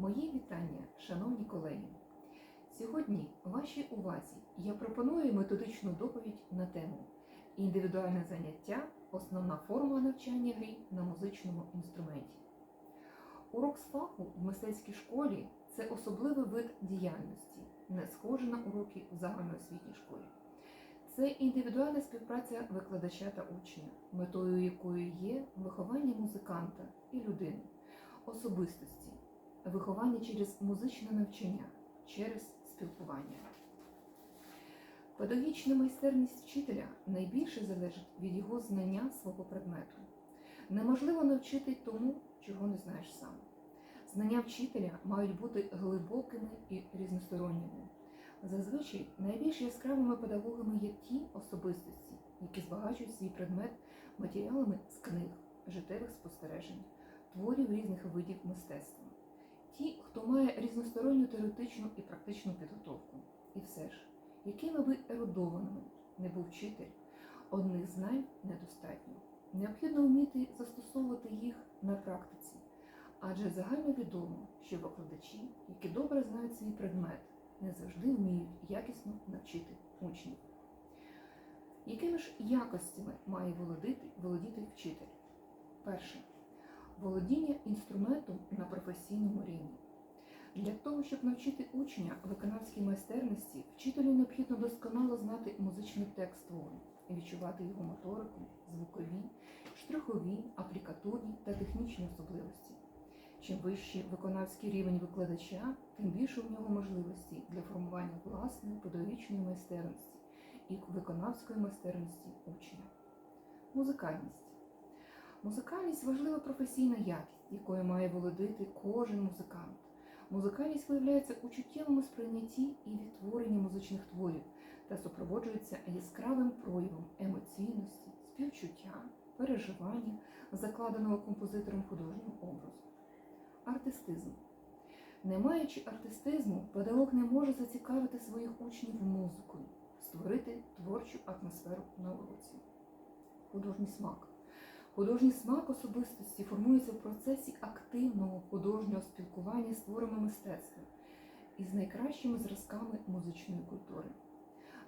Мої вітання, шановні колеги. Сьогодні вашій увазі я пропоную методичну доповідь на тему індивідуальне заняття основна форма навчання грі на музичному інструменті. Урок з фаху в мистецькій школі це особливий вид діяльності, не схожий на уроки в загальноосвітній школі. Це індивідуальна співпраця викладача та учня, метою якої є виховання музиканта і людини, особистості, виховання через музичне навчання, через спілкування. Педагогічна майстерність вчителя найбільше залежить від його знання свого предмету. Неможливо навчити тому, чого не знаєш сам. Знання вчителя мають бути глибокими і різносторонніми. Зазвичай найбільш яскравими педагогами є ті особистості, які збагачують свій предмет матеріалами з книг, життєвих спостережень, творів різних видів мистецтва. Ті, хто має різносторонню теоретичну і практичну підготовку. І все ж, якими би ерудованими не був вчитель, одних знань недостатньо. Необхідно вміти застосовувати їх на практиці, адже загально відомо, що викладачі, які добре знають свій предмет, не завжди вміють якісно навчити учнів. Якими ж якостями має володіти, володіти вчитель? Перше володіння інструментом на професійному рівні. Для того, щоб навчити учня виконавській майстерності, вчителю необхідно досконало знати музичний текст твору, відчувати його моторику, звукові, штрихові, аплікатурні та технічні особливості. Чим вищий виконавський рівень викладача, тим більше у нього можливості для формування власної педагогічної майстерності і виконавської майстерності учня. Музикальність. Музикальність важлива професійна якість, якою має володити кожен музикант. Музикальність виявляється у чуттєвому сприйнятті і відтворенні музичних творів та супроводжується яскравим проявом емоційності, співчуття, переживання, закладеного композитором художнього образу. Артистизм. Не маючи артистизму, педагог не може зацікавити своїх учнів музикою, створити творчу атмосферу на уроці. Художній смак. Художній смак особистості формується в процесі активного художнього спілкування з творами мистецтва із найкращими зразками музичної культури.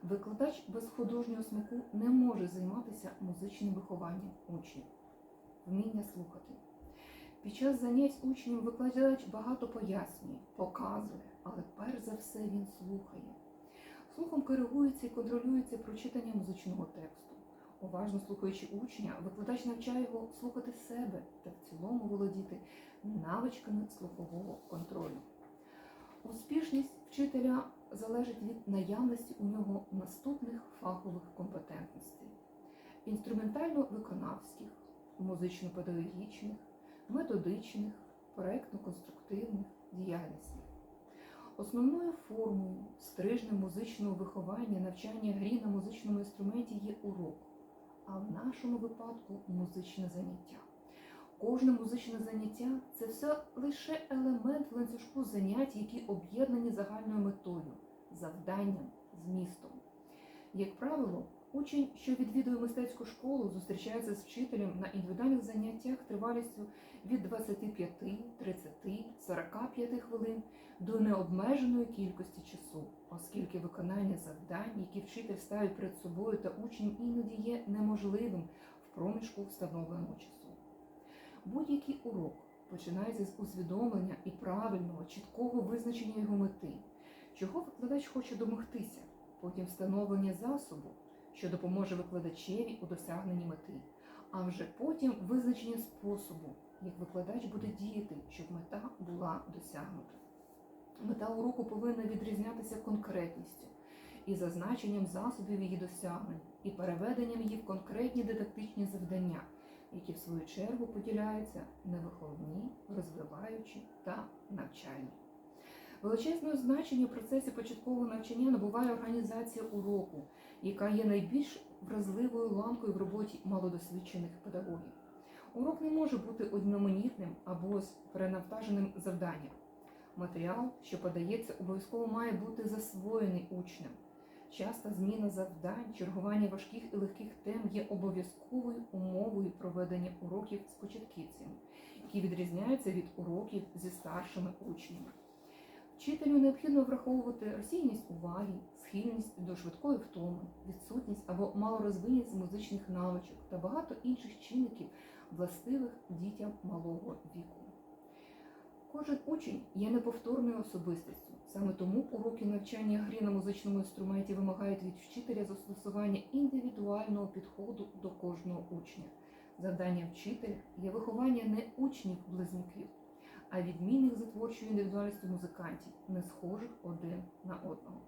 Викладач без художнього смаку не може займатися музичним вихованням учнів, вміння слухати. Під час занять учнів викладач багато пояснює, показує, але перш за все він слухає. Слухом коригується і контролюється прочитання музичного тексту. Уважно слухаючи учня, викладач навчає його слухати себе та в цілому володіти навичками слухового контролю. Успішність вчителя залежить від наявності у нього наступних фахових компетентностей: інструментально-виконавських, музично-педагогічних, методичних, проєктно-конструктивних діяльностей. Основною формою стрижнем музичного виховання навчання грі на музичному інструменті є урок а в нашому випадку музичне заняття. Кожне музичне заняття це все лише елемент ланцюжку занять, які об'єднані загальною метою, завданням, змістом. Як правило, учень, що відвідує мистецьку школу, зустрічається з вчителем на індивідуальних заняттях тривалістю від 25, 30, 45 хвилин до необмеженої кількості часу, оскільки виконання завдань, які вчитель ставить перед собою та учнем, іноді є неможливим в проміжку встановленого часу. Будь-який урок починається з усвідомлення і правильного, чіткого визначення його мети, чого викладач хоче домогтися, потім встановлення засобу, що допоможе викладачеві у досягненні мети, а вже потім визначення способу, як викладач буде діяти, щоб мета була досягнута. Мета уроку повинна відрізнятися конкретністю і зазначенням засобів її досягнень, і переведенням її в конкретні дидактичні завдання, які в свою чергу поділяються на виховні, розвиваючі та навчальні. Величезне значення в процесі початкового навчання набуває організація уроку, яка є найбільш вразливою ламкою в роботі малодосвідчених педагогів. Урок не може бути одноманітним або з перенавантаженим завданням. Матеріал, що подається, обов'язково має бути засвоєний учнем. Часта зміна завдань, чергування важких і легких тем є обов'язковою умовою проведення уроків з початківцями, які відрізняються від уроків зі старшими учнями. Вчителю необхідно враховувати розсійність уваги, схильність до швидкої втоми, відсутність або малорозвиненість музичних навичок та багато інших чинників, властивих дітям малого віку. Кожен учень є неповторною особистістю. Саме тому уроки навчання грі на музичному інструменті вимагають від вчителя застосування індивідуального підходу до кожного учня. Завдання вчителя є виховання не учнів-близнюків, а відмінних за творчою індивідуальністю музикантів, не схожих один на одного.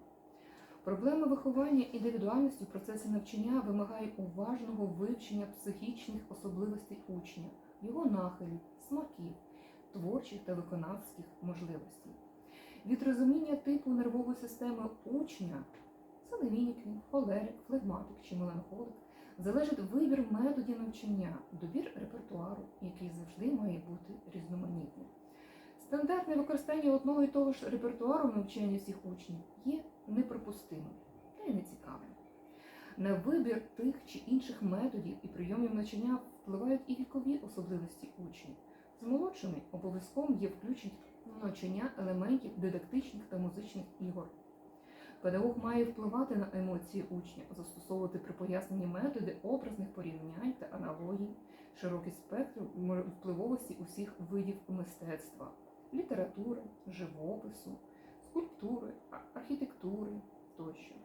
Проблема виховання індивідуальності в процесі навчання вимагає уважного вивчення психічних особливостей учня, його нахилів, смаків, творчих та виконавських можливостей. Від розуміння типу нервової системи учня сангвінік він, холерик, флегматик чи меланхолик залежить вибір методів навчання, добір репертуару, який завжди має бути різноманітним. Стандартне використання одного і того ж репертуару в навчанні всіх учнів є неприпустимим та й нецікавим. На вибір тих чи інших методів і прийомів навчання впливають і вікові особливості учнів. З молодшими обов'язковим є включення навчання елементів дидактичних та музичних ігор. Педагог має впливати на емоції учня, застосовувати при поясненні методи образних порівнянь та аналогій, широкий спектр впливовості усіх видів мистецтва, літератури, живопису, скульптури, архітектури тощо.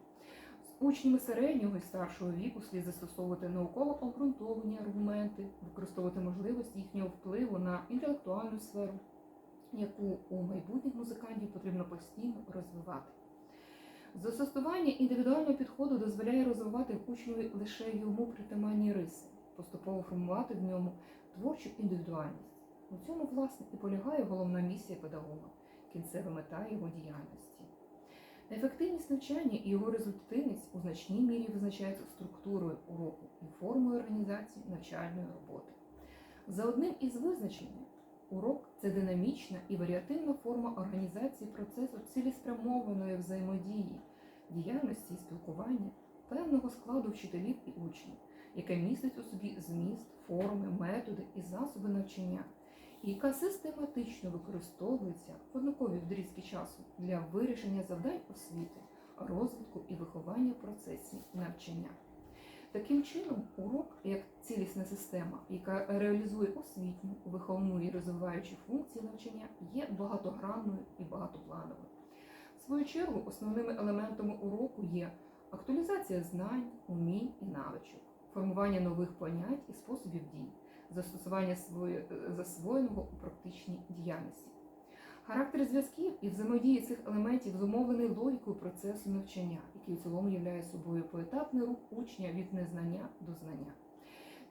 Учнями середнього і старшого віку слід застосовувати науково обґрунтовані аргументи, використовувати можливість їхнього впливу на інтелектуальну сферу, яку у майбутніх музикантів потрібно постійно розвивати. Застосування індивідуального підходу дозволяє розвивати учневі лише йому притаманні риси, поступово формувати в ньому творчу індивідуальність. У цьому, власне, і полягає головна місія педагога, кінцева мета його діяльності. Ефективність навчання і його результативність у значній мірі визначаються структурою уроку і формою організації навчальної роботи. За одним із визначень, урок це динамічна і варіативна форма організації процесу цілеспрямованої взаємодії, діяльності і спілкування певного складу вчителів і учнів, яке містить у собі зміст, форми, методи і засоби навчання, яка систематично використовується в однакові відрізки часу для вирішення завдань освіти, розвитку і виховання в процесі навчання. Таким чином, урок як цілісна система, яка реалізує освітню, виховну і розвиваючу функції навчання, є багатогранною і багатоплановою. В свою чергу, основними елементами уроку є актуалізація знань, умінь і навичок, формування нових понять і способів дій, застосування своє- засвоєного у практичній діяльності. Характер зв'язків і взаємодії цих елементів зумовлений логікою процесу навчання, який у цілому являє собою поетапний рух учня від незнання до знання.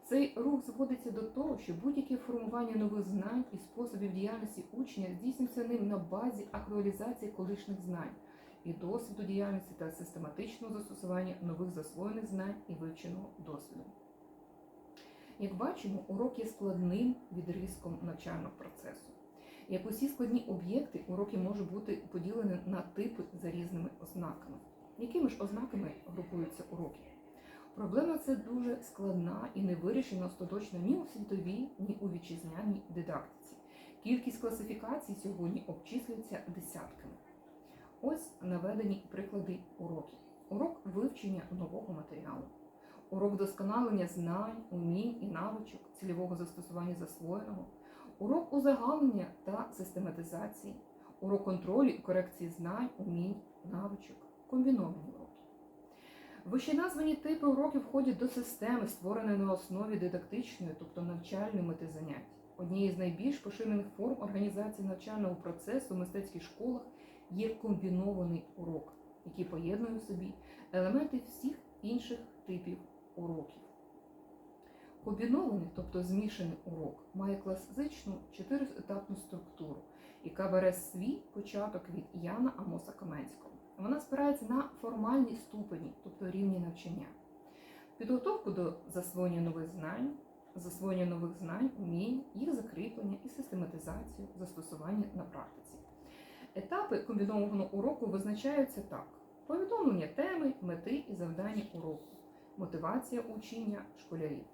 Цей рух зводиться до того, що будь-яке формування нових знань і способів діяльності учня здійснюється ним на базі актуалізації колишніх знань і досвіду діяльності та систематичного застосування нових засвоєних знань і вивченого досвіду. Як бачимо, урок є складним відрізком навчального процесу. Як усі складні об'єкти, уроки можуть бути поділені на типи за різними ознаками. Якими ж ознаками групуються уроки? Проблема це дуже складна і не вирішена остаточно ні у світовій, ні у вітчизняній дидактиці. Кількість класифікацій сьогодні обчислюється десятками. Ось наведені приклади уроків. Урок вивчення нового матеріалу, урок вдосконалення знань, умінь і навичок, цільового застосування засвоєного, урок узагальнення та систематизації, урок контролю і корекції знань, умінь, навичок, комбіновані уроки. Вище названі типи уроків входять до системи, створеної на основі дидактичної, тобто навчальної мети занять. Однією з найбільш поширених форм організації навчального процесу в мистецьких школах є комбінований урок, який поєднує в собі елементи всіх інших типів уроків. Комбінований, тобто змішаний урок, має класичну чотириетапну структуру, яка бере свій початок від Яна Амоса Каменського. Вона спирається на формальні ступені, тобто рівні навчання, підготовку до засвоєння нових знань, засвоєння нових знань, умінь, їх закріплення і систематизацію, застосування на практиці. Етапи комбінованого уроку визначаються так: повідомлення теми, мети і завдання уроку, мотивація учення школярів,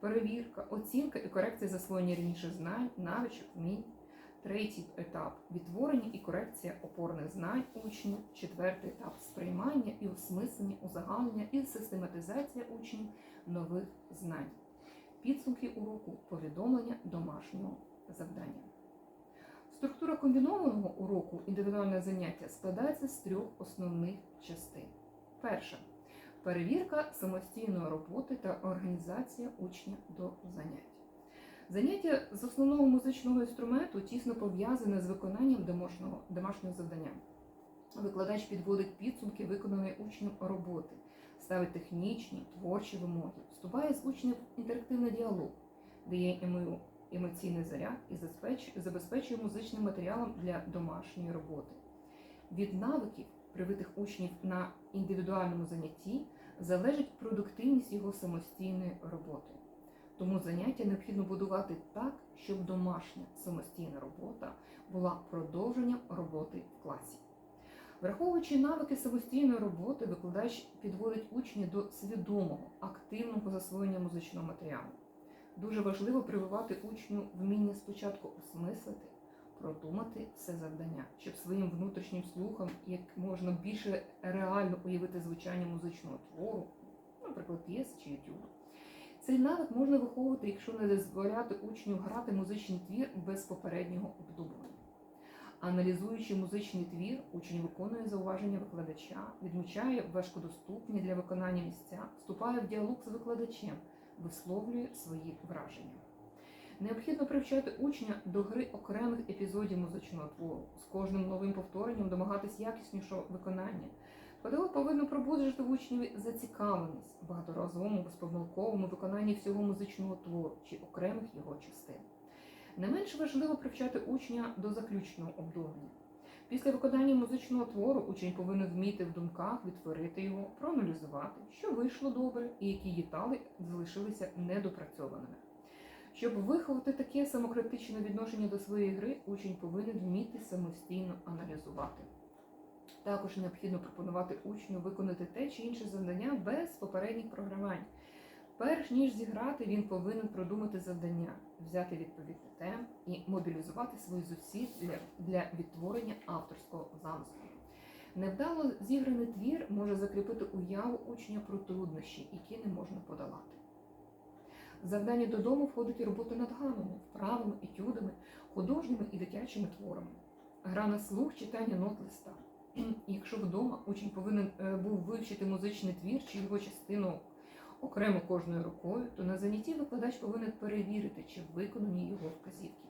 перевірка, оцінка і корекція засвоєння раніше знань, навичок, вмінь. Третій етап відтворення і корекція опорних знань учнів. Четвертий етап сприймання і осмислення, узагальнення і систематизація учнів нових знань. Підсумки уроку повідомлення домашнього завдання. Структура комбінованого уроку індивідуальне заняття складається з трьох основних частин. Перша перевірка самостійної роботи та організація учня до занять. Заняття з основного музичного інструменту тісно пов'язане з виконанням домашнього, домашнього завдання. Викладач підводить підсумки виконаної учнем роботи, ставить технічні, творчі вимоги, вступає з учнем в інтерактивний діалог, дає йому емоційний заряд і забезпечує музичним матеріалом для домашньої роботи. Від навиків, привитих учнів на індивідуальному занятті, залежить продуктивність його самостійної роботи. Тому заняття необхідно будувати так, щоб домашня самостійна робота була продовженням роботи в класі. Враховуючи навики самостійної роботи, викладач підводить учнів до свідомого, активного засвоєння музичного матеріалу. Дуже важливо прививати учню вміння спочатку осмислити, продумати все завдання, щоб своїм внутрішнім слухом як можна більше реально уявити звучання музичного твору, наприклад, п'єси чи етюду. Цей навик можна виховувати, якщо не дозволяти учню грати музичний твір без попереднього обдумування. Аналізуючи музичний твір, учень виконує зауваження викладача, відмічає важкодоступні для виконання місця, вступає в діалог з викладачем, висловлює свої враження. Необхідно привчати учня до гри окремих епізодів музичного твору, з кожним новим повторенням домагатись якіснішого виконання. Педагог повинен пробуджувати в учневі зацікавленість в багаторазовому безпомилковому виконанні всього музичного твору чи окремих його частин. Не менш важливо привчати учня до заключного обдумання. Після виконання музичного твору учень повинен вміти в думках відтворити його, проаналізувати, що вийшло добре і які деталі залишилися недопрацьованими. Щоб виховати таке самокритичне відношення до своєї гри, учень повинен вміти самостійно аналізувати. Також необхідно пропонувати учню виконати те чи інше завдання без попередніх програвань. Перш ніж зіграти, він повинен продумати завдання, взяти відповідний темп і мобілізувати свої зусиль для, для відтворення авторського замислу. Невдало зіграний твір може закріпити уяву учня про труднощі, які не можна подолати. Завдання додому входить і робота над гамами, вправами, етюдами, художніми і дитячими творами, гра на слух, читання нот листа. Якщо вдома учень повинен е, був вивчити музичний твір чи його частину окремо кожною рукою, то на занятті викладач повинен перевірити, чи виконані його вказівки.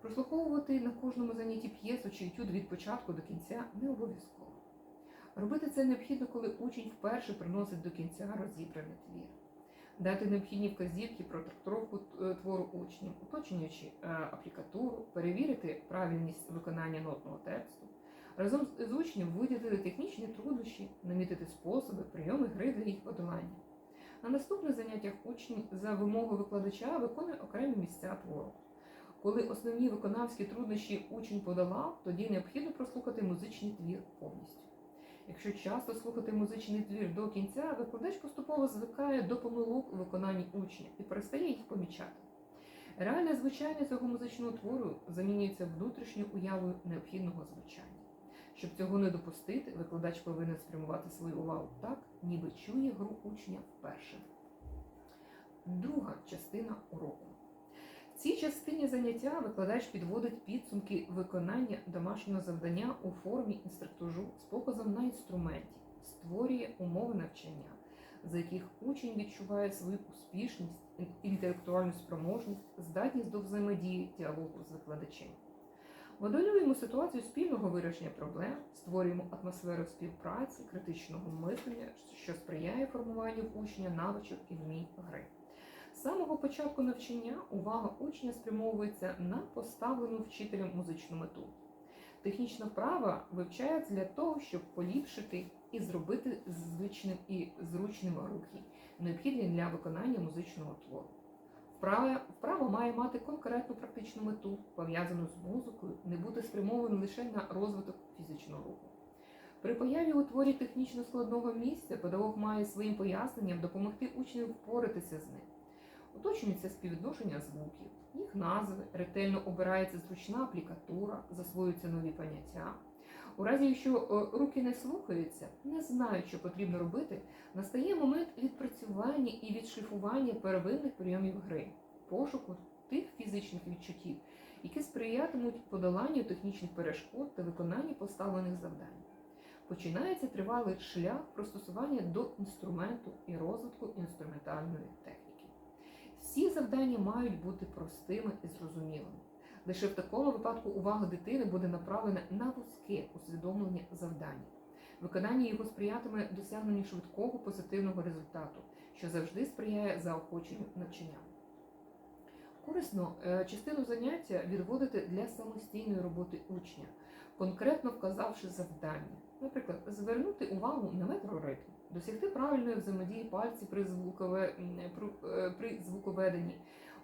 Прослуховувати на кожному занятті п'єсу чи етюд від початку до кінця не обов'язково. Робити це необхідно, коли учень вперше приносить до кінця розібраний твір. Дати необхідні вказівки про трактовку е, твору учням, уточнюючи е, аплікатуру, перевірити правильність виконання нотного тексту, разом з учнем виділити технічні труднощі, намітити способи, прийоми гри для їх подолання. На наступних заняттях учень за вимогою викладача виконує окремі місця твору. Коли основні виконавські труднощі учень подолав, тоді необхідно прослухати музичний твір повністю. Якщо часто слухати музичний твір до кінця, викладач поступово звикає до помилок у виконанні учня і перестає їх помічати. Реальне звучання цього музичного твору замінюється внутрішньою уявою необхідного звучання. Щоб цього не допустити, викладач повинен спрямувати свою увагу так, ніби чує гру учня вперше. Друга частина уроку. Цій частині заняття викладач підводить підсумки виконання домашнього завдання у формі інструктажу з показом на інструменті, створює умови навчання, за яких учень відчуває свою успішність, інтелектуальну спроможність, здатність до взаємодії діалогу з викладачем. Моделюємо ситуацію спільного вирішення проблем, створюємо атмосферу співпраці, критичного мислення, що сприяє формуванню учня навичок і вмінь гри. З самого початку навчання увага учня спрямовується на поставлену вчителем музичну мету. Технічна вправа вивчається для того, щоб поліпшити і зробити звичним і зручним рухи, необхідні для виконання музичного твору. Вправа, вправа має мати конкретну практичну мету, пов'язану з музикою, не бути спрямованою лише на розвиток фізичного руху. При появі у творі технічно складного місця педагог має своїм поясненням допомогти учням впоратися з ним. Уточнюється співвідношення звуків, їх назви, ретельно обирається зручна аплікатура, засвоюються нові поняття. У разі, якщо е, руки не слухаються, не знають, що потрібно робити, настає момент відпрацювання і відшліфування первинних прийомів гри, пошуку тих фізичних відчуттів, які сприятимуть подоланню технічних перешкод та виконанню поставлених завдань. Починається тривалий шлях пристосування до інструменту і розвитку інструментальної техніки. Всі завдання мають бути простими і зрозумілими. Лише в такому випадку увага дитини буде направлена на вузьке усвідомлення завдання. Виконання його сприятиме досягненню швидкого позитивного результату, що завжди сприяє заохоченню навчання. Корисно е, частину заняття відводити для самостійної роботи учня, конкретно вказавши завдання. Наприклад, звернути увагу на метроритм, досягти правильної взаємодії пальців при, звукове, при- е, звуковеденні,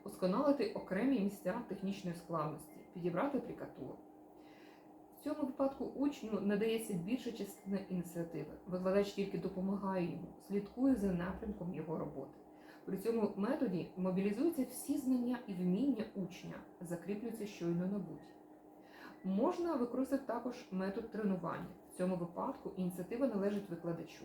усконалити окремі місця технічної складності, підібрати аплікатуру. В цьому випадку учню надається більша частина ініціативи. Викладач тільки допомагає йому, слідкує за напрямком його роботи. При цьому методі мобілізуються всі знання і вміння учня, закріплюються щойно набуті. Можна використати також метод тренування. В цьому випадку ініціатива належить викладачу.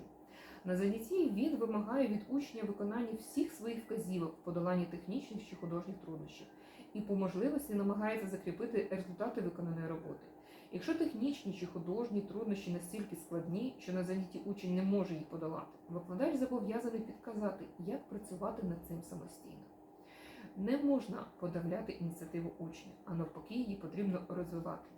На занятті він вимагає від учня виконання всіх своїх вказівок в подоланні технічних чи художніх труднощів і по можливості намагається закріпити результати виконаної роботи. Якщо технічні чи художні труднощі настільки складні, що на занятті учень не може їх подолати, викладач зобов'язаний підказати, як працювати над цим самостійно. Не можна подавляти ініціативу учня, а навпаки, її потрібно розвивати.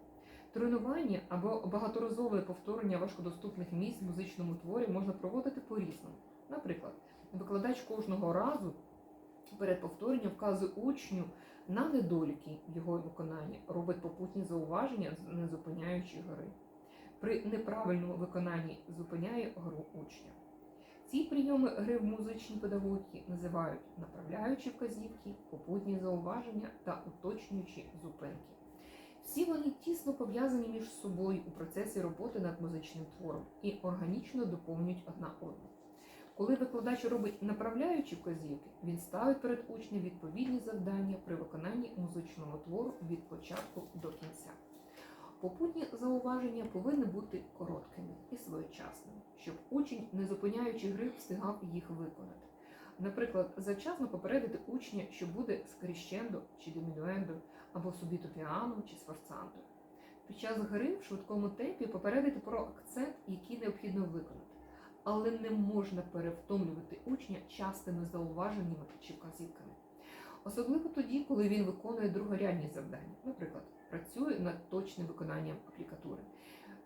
Тренування або багаторазове повторення важкодоступних місць в музичному творі можна проводити по-різному. Наприклад, викладач кожного разу перед повторенням вказує учню на недоліки його виконанні, робить попутні зауваження, не зупиняючи гри. При неправильному виконанні зупиняє гру учня. Ці прийоми гри в музичній педагогіці називають направляючі вказівки, попутні зауваження та уточнюючі зупинки. Всі вони тісно пов'язані між собою у процесі роботи над музичним твором і органічно доповнюють одна одну. Коли викладач робить направляючі вказівки, він ставить перед учнем відповідні завдання при виконанні музичного твору від початку до кінця. Попутні зауваження повинні бути короткими і своєчасними, щоб учень, не зупиняючи гри, встигав їх виконати. Наприклад, завчасно попередити учня, що буде скріщендо чи димінуендо, або субіто піано чи сфорцанто. Під час гри в швидкому темпі попередити про акцент, який необхідно виконати. Але не можна перевтомлювати учня частими зауваженнями чи вказівками. Особливо тоді, коли він виконує другорядні завдання, наприклад, працює над точним виконанням аплікатури.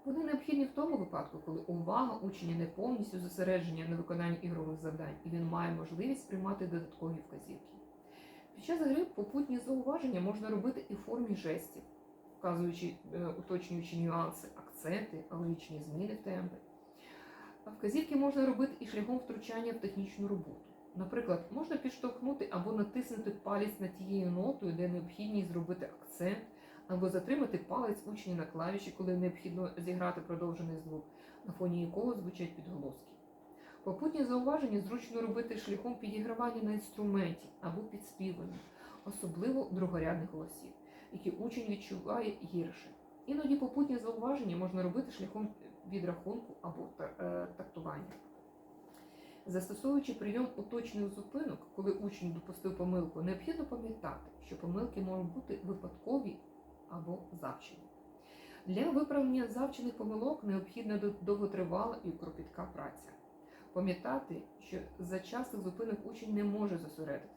Вони необхідні в тому випадку, коли увага учня не повністю зосередження на виконанні ігрових завдань, і він має можливість приймати додаткові вказівки. Під час гри попутні зауваження можна робити і в формі жестів, вказуючи, е, уточнюючи нюанси, акценти, логічні зміни в темпі. А Вказівки можна робити і шляхом втручання в технічну роботу. Наприклад, можна підштовхнути або натиснути палець над тією нотою, де необхідність зробити акцент, або затримати палець учня на клавіші, коли необхідно зіграти продовжений звук, на фоні якого звучать підголоски. Попутні зауваження зручно робити шляхом підігравання на інструменті або підспівання, особливо другорядних голосів, які учень відчуває гірше. Іноді попутні зауваження можна робити шляхом відрахунку або е, тактування. Застосовуючи прийом уточних зупинок, коли учень допустив помилку, необхідно пам'ятати, що помилки можуть бути випадкові або завчені. Для виправлення завчених помилок необхідна довготривала і кропітка праця. Пам'ятати, що за частих зупинок учень не може зосередитись.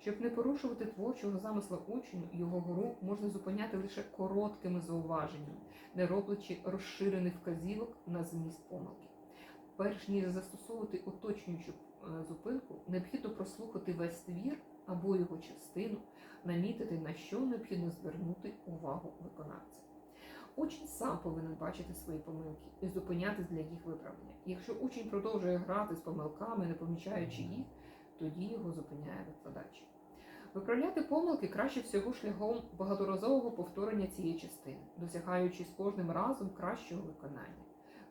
Щоб не порушувати творчого замисла учню, його гру можна зупиняти лише короткими зауваженнями, не роблячи розширених вказівок на зміст помилки. Перш ніж застосовувати уточнюючу е, зупинку, необхідно прослухати весь твір або його частину, намітити, на що необхідно звернути увагу виконавця. Учень сам повинен бачити свої помилки і зупинятись для їх виправлення. Якщо учень продовжує грати з помилками, не помічаючи їх, тоді його зупиняє викладач. Виправляти помилки краще всього шляхом багаторазового повторення цієї частини, досягаючи з кожним разом кращого виконання.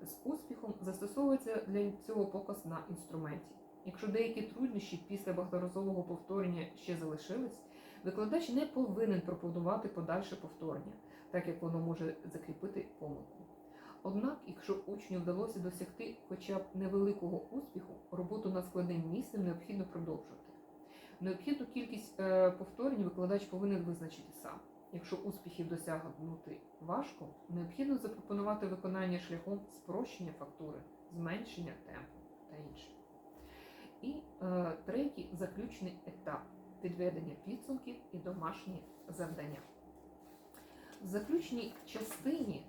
з успіхом застосовується для цього показ на інструменті. Якщо деякі труднощі після багаторазового повторення ще залишились, викладач не повинен пропонувати подальше повторення, так як воно може закріпити помилку. Однак, якщо учню вдалося досягти хоча б невеликого успіху, роботу над складним місцем необхідно продовжувати. Необхідну кількість е, повторень викладач повинен визначити сам. Якщо успіхів досягнути важко, необхідно запропонувати виконання шляхом спрощення фактури, зменшення темпу та інше. І е, третій заключний етап підведення підсумків і домашні завдання. В заключній частині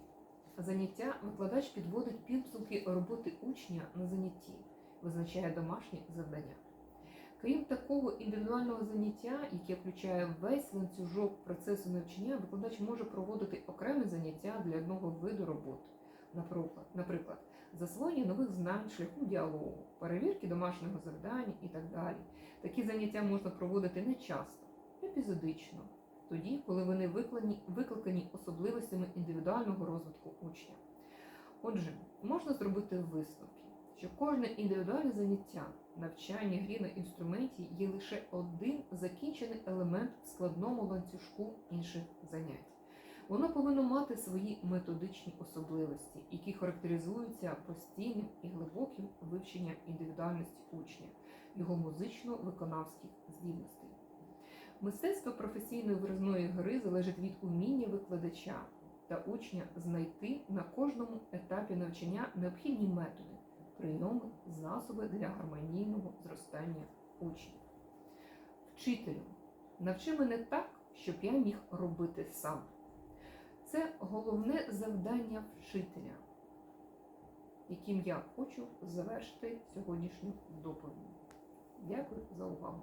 заняття викладач підводить підсумки роботи учня на занятті, визначає домашні завдання. Крім такого індивідуального заняття, яке включає весь ланцюжок процесу навчання, викладач може проводити окреме заняття для одного виду роботи. Наприклад, засвоєння нових знань шляхом діалогу, перевірки домашнього завдання і так далі. Такі заняття можна проводити не часто, епізодично, тоді, коли вони викликані, викликані особливостями індивідуального розвитку учня. Отже, можна зробити висновки, що кожне індивідуальне заняття, навчання грі на інструменті є лише один закінчений елемент в складному ланцюжку інших занять. Воно повинно мати свої методичні особливості, які характеризуються постійним і глибоким вивченням індивідуальності учня, його музично-виконавських здібностей. Мистецтво професійної виразної гри залежить від уміння викладача та учня знайти на кожному етапі навчання необхідні методи, прийоми, засоби для гармонійного зростання учнів. Вчителю, навчи мене так, щоб я міг робити сам. Це головне завдання вчителя, яким я хочу завершити сьогоднішню доповідь. Дякую за увагу.